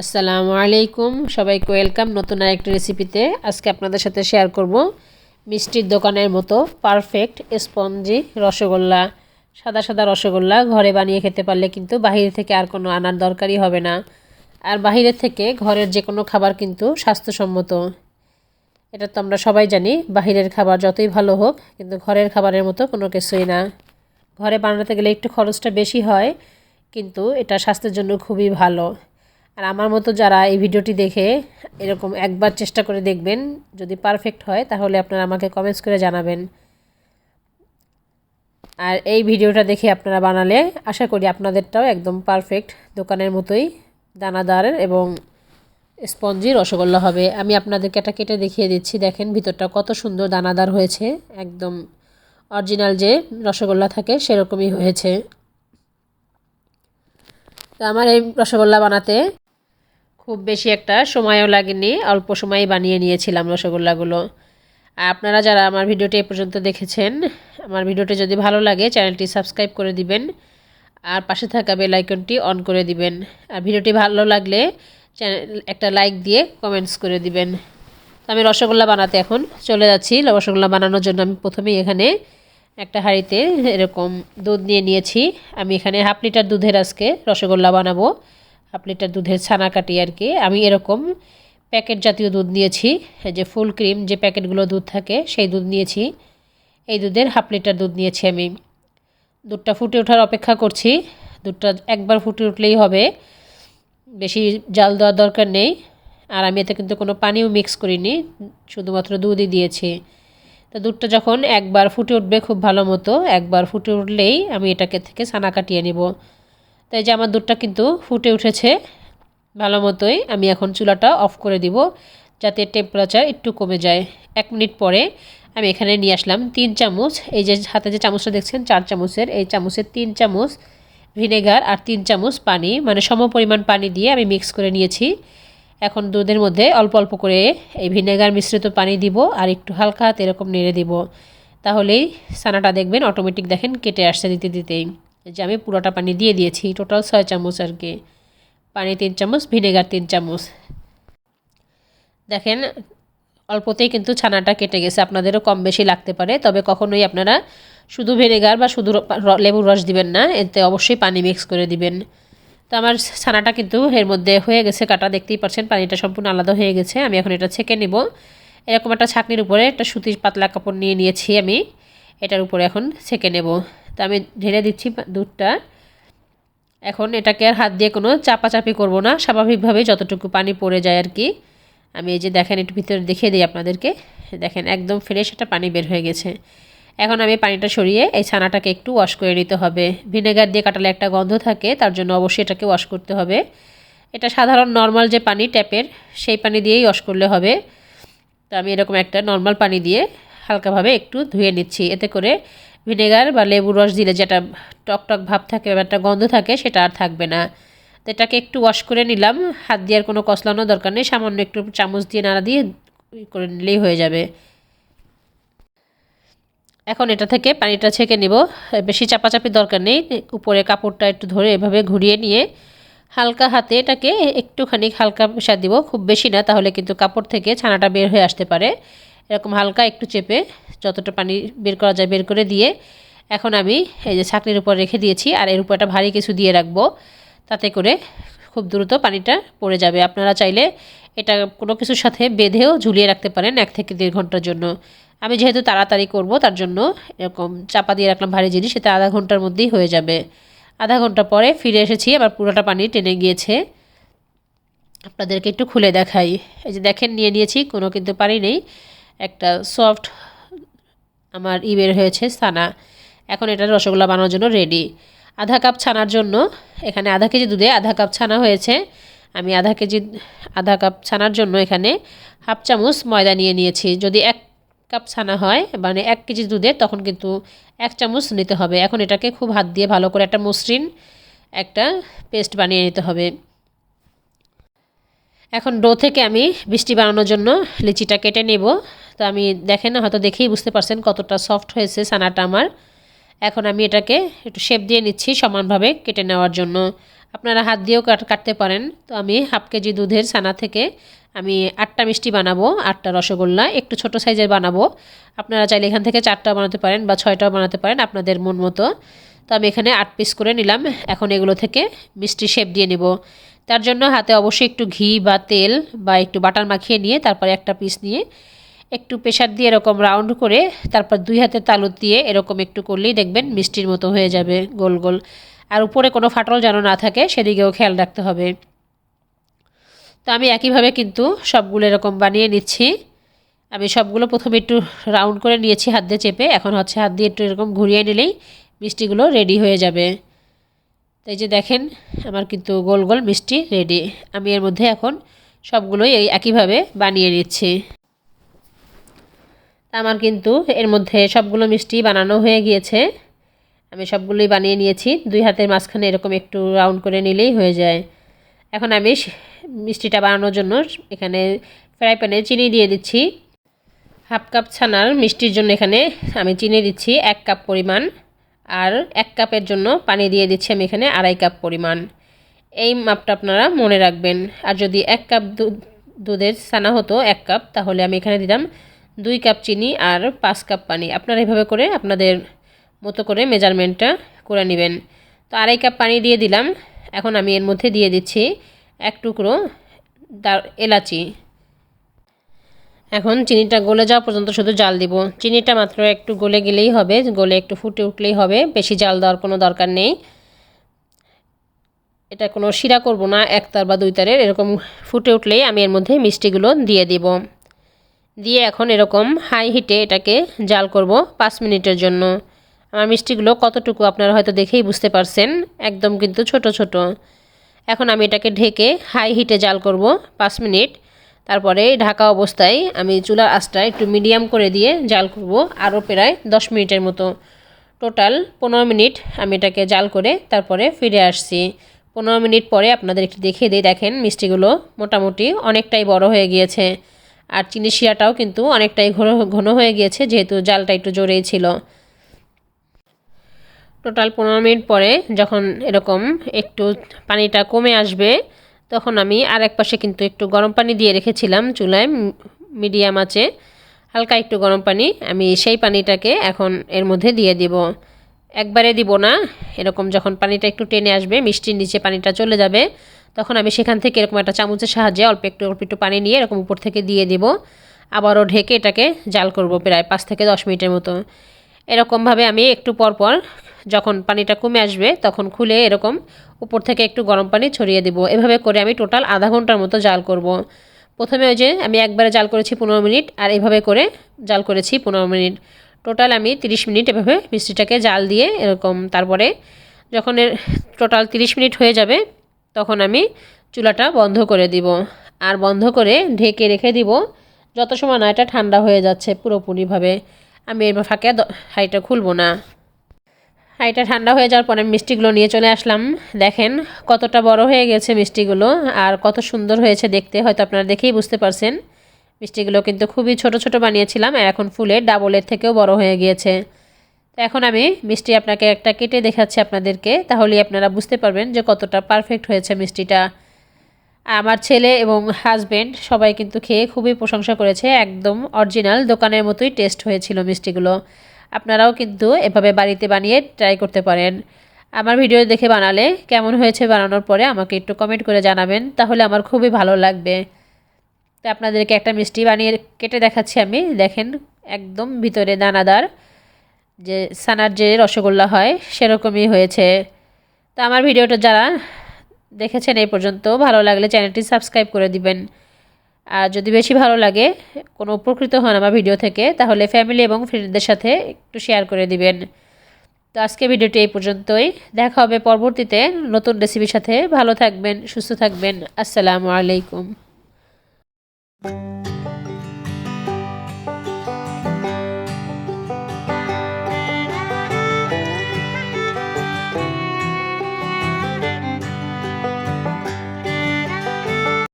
আসসালামু আলাইকুম। সবাইকে ওয়েলকাম নতুন আরেকটি রেসিপিতে আজকে আপনাদের সাথে শেয়ার করব মিষ্টির দোকানের মতো পারফেক্ট স্পঞ্জি রসগোল্লা, সাদা সাদা রসগোল্লা ঘরে বানিয়ে খেতে পারলে কিন্তু বাহির থেকে আর কোনো আনার দরকারই হবে না। আর বাহিরের থেকে ঘরের যে কোনো খাবার কিন্তু স্বাস্থ্যসম্মত। এটা তো আমরা সবাই জানি, বাহিরের খাবার যতই ভালো হোক, কিন্তু ঘরের খাবারের মতো কোনো কিছুই না। ঘরে বানাতে গেলে একটু খরচটা বেশি হয়, কিন্তু এটা স্বাস্থ্যের জন্য খুবই ভালো। আর আমার মতো যারা এই ভিডিওটি দেখে এরকম একবার চেষ্টা করে দেখবেন, যদি পারফেক্ট হয়, তাহলে আপনারা আমাকে কমেন্টস করে জানাবেন। আর এই ভিডিওটা দেখে আপনারা বানালে আশা করি আপনাদেরটাও একদম পারফেক্ট দোকানের মতোই দানাদার এবং স্পঞ্জি রসগোল্লা হবে। আমি আপনাদেরকে এটা কেটে দেখিয়ে দিচ্ছি। দেখেন ভিতরটা কত সুন্দর দানাদার হয়েছে। একদম অরিজিনাল যে রসগোল্লা থাকে, সেরকমই হয়েছে। তো আমার এই রসগোল্লা বানাতে খুব বেশি একটা সময়ও লাগেনি, অল্প সময়ে বানিয়ে নিয়েছিলাম রসগোল্লাগুলো। আর আপনারা যারা আমার ভিডিওটি এ পর্যন্ত দেখেছেন, আমার ভিডিওটি যদি ভালো লাগে, চ্যানেলটি সাবস্ক্রাইব করে দিবেন, আর পাশে থাকা বেল আইকনটি অন করে দিবেন। আর ভিডিওটি ভালো লাগলে চ্যানেল একটা লাইক দিয়ে কমেন্টস করে দিবেন। তো আমি রসগোল্লা বানাতে এখন চলে যাচ্ছি। রসগোল্লা বানানোর জন্য আমি প্রথমেই এখানে একটা হাঁড়িতে এরকম দুধ নিয়ে নিয়েছি। আমি এখানে হাফ লিটার দুধের আজকে রসগোল্লা বানাবো। হাফ লিটার দুধের ছানা কাটি আর কি। আমি এরকম প্যাকেট জাতীয় দুধ নিয়েছি যে ফুল ক্রিম যে প্যাকেটগুলো দুধ থাকে, সেই দুধ নিয়েছি। এই দুধের হাফ লিটার দুধ নিয়েছি আমি। দুধটা ফুটে ওঠার অপেক্ষা করছি। দুধটা একবার ফুটে উঠলেই হবে। বেশি জাল দেওয়ার দরকার নেই। আর আমি এতে কিন্তু কোনো পানিও মিক্স করিনি, শুধুমাত্র দুধই দিয়েছি। তো দুধটা যখন একবার ফুটে উঠবে খুব ভালো মতো, একবার ফুটে উঠলেই আমি এটাকে থেকে ছানা কাটিয়ে নিব তাই যে আমার দুধটা কিন্তু ফুটে উঠেছে ভালো মতোই, আমি এখন চুলাটা অফ করে দিব যাতে টেম্পারেচার একটু কমে যায়। এক মিনিট পরে আমি এখানে নিয়ে আসলাম তিন চামচ, এই যে হাতে যে চামচটা দেখছেন চার চামচের, এই চামচের তিন চামচ ভিনেগার আর তিন চামচ পানি মানে সম পরিমাণ পানি দিয়ে আমি মিক্স করে নিয়েছি। এখন দুধের মধ্যে অল্প অল্প করে এই ভিনেগার মিশ্রিত পানি দিব আর একটু হালকা হাতে এরকম নেড়ে দিব। তাহলেই সানাটা দেখবেন অটোমেটিক দেখেন কেটে আসছে দিতে দিতেই। যে আমি পুরোটা পানি দিয়ে দিয়েছি টোটাল ছয় চামচ আর কি। পানি তিন চামচ ভিনেগার তিন চামচ। দেখেন, অল্পতেই কিন্তু ছানাটা কেটে গেছে, আপনাদেরও কম বেশি লাগতে পারে, তবে কখনোই আপনারা শুধু ভিনেগার বা শুধু লেবুর রস দিবেন না, এতে অবশ্যই পানি মিক্স করে দিবেন। তো আমার ছানাটা কিন্তু এর মধ্যে হয়ে গেছে কাটা, দেখতেই পাচ্ছেন, পানিটা সম্পূর্ণ আলাদা হয়ে গেছে, আমি এখন এটা ছেঁকে নেব। এরকম একটা ছাকনির উপরে একটা সুতির পাতলা কাপড় নিয়ে নিয়েছি আমি, এটার উপরে এখন ছেঁকে নেব। তো আমি ঢেলে দিচ্ছি দুধটা। এখন এটাকে আর হাত দিয়ে কোনো চাপাচাপি করব না। স্বাভাবিকভাবে যতটুকু পানি পড়ে যায় আর কি। আমি এই যে দেখেন একটু ভিতরে দেখিয়ে দিই আপনাদেরকে। দেখেন একদম ফ্রেশ একটা পানি বের হয়ে গেছে। এখন আমি পানিটা সরিয়ে এই ছানাটাকে একটু ওয়াশ করে নিতে হবে। ভিনেগার দিয়ে কাটালে একটা গন্ধ থাকে, তার জন্য অবশ্যই এটাকে ওয়াশ করতে হবে। এটা সাধারণ নর্মাল যে পানি ট্যাপের সেই পানি দিয়েই ওয়াশ করলে হবে। তো আমি এরকম একটা নর্মাল পানি দিয়ে হালকাভাবে একটু ধুয়ে নিচ্ছি। এতে করে ভিনেগার বা লেবু রস দিলে যেটা টক টক ভাব থাকে বা একটা গন্ধ থাকে, সেটা আর থাকবে না। তো এটাকে একটু ওয়াশ করে নিলাম। হাত দিয়ে আর কোনো কষলানোর দরকার নেই। সামান্য একটু চামচ দিয়ে নাড়া দিয়ে করে নিলেই হয়ে যাবে। এখন এটা থেকে পানিটা ছেঁকে নেব। বেশি চাপাচাপি দরকার নেই। উপরে কাপড়টা একটু ধরে এভাবে ঘুরিয়ে নিয়ে হালকা হাতে এটাকে একটুখানি হালকা পেশা দিব। খুব বেশি না, তাহলে কিন্তু কাপড় থেকে ছানাটা বের হয়ে আসতে পারে। এরকম হালকা একটু চেপে যতটা পানি বের করা যায় বের করে দিয়ে এখন আমি এই যে ছাকনির উপর রেখে দিয়েছি আর এর উপর একটা ভারী কিছু দিয়ে রাখব। তাতে করে খুব দ্রুত পানিটা পড়ে যাবে। আপনারা চাইলে এটা কোনো কিছুর সাথে বেঁধেও ঝুলিয়ে রাখতে পারেন এক থেকে দেড় ঘণ্টার জন্য। আমি যেহেতু তাড়াতাড়ি করব, তার জন্য এরকম চাপা দিয়ে রাখলাম ভারী জিনিস, সেটা আধা ঘণ্টার মধ্যেই হয়ে যাবে। আধা ঘণ্টা পরে ফিরে এসেছি, আবার পুরোটা পানি টেনে গিয়েছে। আপনাদেরকে একটু খুলে দেখাই। এই যে দেখেন, নিয়ে নিয়েছি, কোনো কিন্তু পানি নেই। একটা সফট আমার ই বের হয়েছে, ছানা। এখন এটা রসগোল্লা বানানোর জন্য রেডি আধা কাপ ছানার জন্য, এখানে আধা কেজি দুধে আধা কাপ ছানা হয়েছে। আমি আধা কেজি, আধা কাপ ছানার জন্য এখানে হাফ চামচ ময়দা নিয়ে নিয়েছি। যদি এক কাপ ছানা হয় মানে এক কেজি দুধে, তখন কিন্তু এক চামচ নিতে হবে। এখন এটাকে খুব হাত দিয়ে ভালো করে একটা মসৃণ একটা পেস্ট বানিয়ে নিতে হবে। এখন ডো থেকে আমি বৃষ্টি বানানোর জন্য লিচিটা কেটে নেব। তো আমি দেখেন না, হয়তো দেখেই বুঝতে পারছেন কতটা সফট হয়েছে সানাটা আমার। এখন আমি এটাকে একটু শেপ দিয়ে নিচ্ছি সমানভাবে কেটে নেওয়ার জন্য। আপনারা হাত দিয়েও কাট- কাটতে পারেন। তো আমি হাফ কেজি দুধের ছানা থেকে আমি আটটা মিষ্টি বানাবো, আটটা রসগোল্লা, একটু ছোট সাইজের বানাবো। আপনারা চাইলে এখান থেকে চারটা বানাতে পারেন বা ছয়টাও বানাতে পারেন আপনাদের মন মতো। তো আমি এখানে আট পিস করে নিলাম। এখন এগুলো থেকে মিষ্টি শেপ দিয়ে নেব। তার জন্য হাতে অবশ্যই একটু ঘি বা তেল বা একটু বাটার মাখিয়ে নিয়ে তারপরে একটা পিস নিয়ে একটু প্রেশার দিয়ে এরকম রাউন্ড করে তারপর দুই হাতে তালু দিয়ে এরকম একটু করলেই দেখবেন মিষ্টির মতো হয়ে যাবে, গোল গোল। আর উপরে কোনো ফাটল যেন না থাকে, সেদিকেও খেয়াল রাখতে হবে। তো আমি একইভাবে কিন্তু সবগুলো এরকম বানিয়ে নিচ্ছি। আমি সবগুলো প্রথমে একটু রাউন্ড করে নিয়েছি হাত দিয়ে চেপে, এখন হচ্ছে হাত দিয়ে একটু এরকম ঘুরিয়ে নিলেই মিষ্টিগুলো রেডি হয়ে যাবে। তো এই যে দেখেন, আমার কিন্তু গোল গোল মিষ্টি রেডি। আমি এর মধ্যে এখন সবগুলোই একইভাবে বানিয়ে নিচ্ছি। আমার কিন্তু এর মধ্যে সবগুলো মিষ্টি বানানো হয়ে গিয়েছে। আমি সবগুলোই বানিয়ে নিয়েছি। দুই হাতের মাঝখানে এরকম একটু রাউন্ড করে নিলেই হয়ে যায়। এখন আমি মিষ্টিটা বানানোর জন্য এখানে ফ্রাই প্যানে চিনি দিয়ে দিচ্ছি। হাফ কাপ ছানার মিষ্টির জন্য এখানে আমি চিনি দিচ্ছি এক কাপ পরিমাণ। আর এক কাপের জন্য পানি দিয়ে দিচ্ছি আমি এখানে আড়াই কাপ পরিমাণ। এই মাপটা আপনারা মনে রাখবেন। আর যদি এক কাপ দুধের ছানা হতো, এক কাপ, তাহলে আমি এখানে দিলাম দুই কাপ চিনি আর পাঁচ কাপ পানি। আপনারা এভাবে করে আপনাদের মতো করে মেজারমেন্টটা করে নেবেন। তো আড়াই কাপ পানি দিয়ে দিলাম। এখন আমি এর মধ্যে দিয়ে দিচ্ছি এক টুকরো এলাচি। এখন চিনিটা গলে যাওয়া পর্যন্ত শুধু জাল দিব। চিনিটা মাত্র একটু গলে গেলেই হবে। গলে একটু ফুটে উঠলেই হবে। বেশি জাল দেওয়ার কোনো দরকার নেই। এটা কোনো শিরা করব না, একতার বা দুই তারের এরকম ফুটে উঠলেই আমি এর মধ্যে মিষ্টিগুলো দিয়ে দিব। দিয়ে এখন এরকম হাই হিটে এটাকে জাল করব পাঁচ মিনিটের জন্য। আমার মিষ্টিগুলো কতটুকু আপনারা হয়তো দেখেই বুঝতে পারছেন, একদম কিন্তু ছোট ছোট। এখন আমি এটাকে ঢেকে হাই হিটে জাল করব পাঁচ মিনিট। তারপরে ঢাকা অবস্থায় আমি চুলার আঁচটা একটু মিডিয়াম করে দিয়ে জাল করব আরও প্রায় দশ মিনিটের মতো। টোটাল পনেরো মিনিট আমি এটাকে জাল করে তারপরে ফিরে আসছি। পনেরো মিনিট পরে আপনাদের একটু দেখিয়ে দিই, দেখেন মিষ্টিগুলো মোটামুটি অনেকটাই বড় হয়ে গিয়েছে। আর চিনি শিরাটাও কিন্তু অনেকটাই ঘন ঘন হয়ে গিয়েছে, যেহেতু জালটা একটু জোরেই ছিল। টোটাল পনেরো মিনিট পরে যখন এরকম একটু পানিটা কমে আসবে, তখন আমি আর এক পাশে কিন্তু একটু গরম পানি দিয়ে রেখেছিলাম চুলায় মিডিয়াম আছে হালকা একটু গরম পানি, আমি সেই পানিটাকে এখন এর মধ্যে দিয়ে দিব। একবারে দিব না, এরকম যখন পানিটা একটু টেনে আসবে, মিষ্টির নিচে পানিটা চলে যাবে তখন আমি সেখান থেকে এরকম একটা চামচের সাহায্যে অল্প একটু অল্প একটু পানি নিয়ে এরকম উপর থেকে দিয়ে দিব। আবারও ঢেকে এটাকে জাল করব প্রায় পাঁচ থেকে দশ মিনিটের মতো। এরকমভাবে আমি একটু পর পর যখন পানিটা কমে আসবে তখন খুলে এরকম উপর থেকে একটু গরম পানি ছড়িয়ে দেবো। এভাবে করে আমি টোটাল আধা ঘণ্টার মতো জাল করব। প্রথমে ওই যে আমি একবারে জাল করেছি পনেরো মিনিট আর এভাবে করে জাল করেছি পনেরো মিনিট। টোটাল আমি 30 মিনিট এভাবে মিষ্টিটাকে জাল দিয়ে এরকম তারপরে যখন এর টোটাল 30 মিনিট হয়ে যাবে তখন আমি চুলাটা বন্ধ করে দিব। আর বন্ধ করে ঢেকে রেখে দিব। যত সময় না, এটা ঠান্ডা হয়ে যাচ্ছে পুরোপুরিভাবে। আমি এর ফাঁকে হাইটা খুলবো না। হাইটা ঠান্ডা হয়ে যাওয়ার পরে মিষ্টিগুলো নিয়ে চলে আসলাম। দেখেন, কতটা বড় হয়ে গেছে মিষ্টিগুলো আর কত সুন্দর হয়েছে দেখতে। হয়তো আপনারা দেখেই বুঝতে পারছেন। মিষ্টিগুলো কিন্তু খুবই ছোট ছোট বানিয়েছিলাম এখন ফুলের ডাবলের থেকেও বড় হয়ে গিয়েছে। তো এখন আমি মিষ্টি আপনাকে একটা কেটে দেখাচ্ছি আপনাদেরকে, তাহলেই আপনারা বুঝতে পারবেন যে কতটা পারফেক্ট হয়েছে মিষ্টিটা। আমার ছেলে এবং হাজব্যান্ড সবাই কিন্তু খেয়ে খুবই প্রশংসা করেছে, একদম অরিজিনাল দোকানের মতোই টেস্ট হয়েছিল মিষ্টিগুলো। আপনারাও কিন্তু এভাবে বাড়িতে বানিয়ে ট্রাই করতে পারেন। আমার ভিডিও দেখে বানালে কেমন হয়েছে বানানোর পরে আমাকে একটু কমেন্ট করে জানাবেন, তাহলে আমার খুবই ভালো লাগবে। তো আপনাদেরকে একটা মিষ্টি বানিয়ে কেটে দেখাচ্ছি আমি, দেখেন, একদম ভিতরে দানাদার। যে সানার যে রসগোল্লা হয়, সেরকমই হয়েছে। তো আমার ভিডিওটা যারা দেখেছেন এই পর্যন্ত, ভালো লাগলে চ্যানেলটি সাবস্ক্রাইব করে দিবেন। আর যদি বেশি ভালো লাগে, কোনো উপকৃত হন আমার ভিডিও থেকে, তাহলে ফ্যামিলি এবং ফ্রেন্ডদের সাথে একটু শেয়ার করে দিবেন। তো আজকে ভিডিওটি এই পর্যন্তই। দেখা হবে পরবর্তীতে নতুন রেসিপির সাথে। ভালো থাকবেন, সুস্থ থাকবেন। আসসালামু আলাইকুম।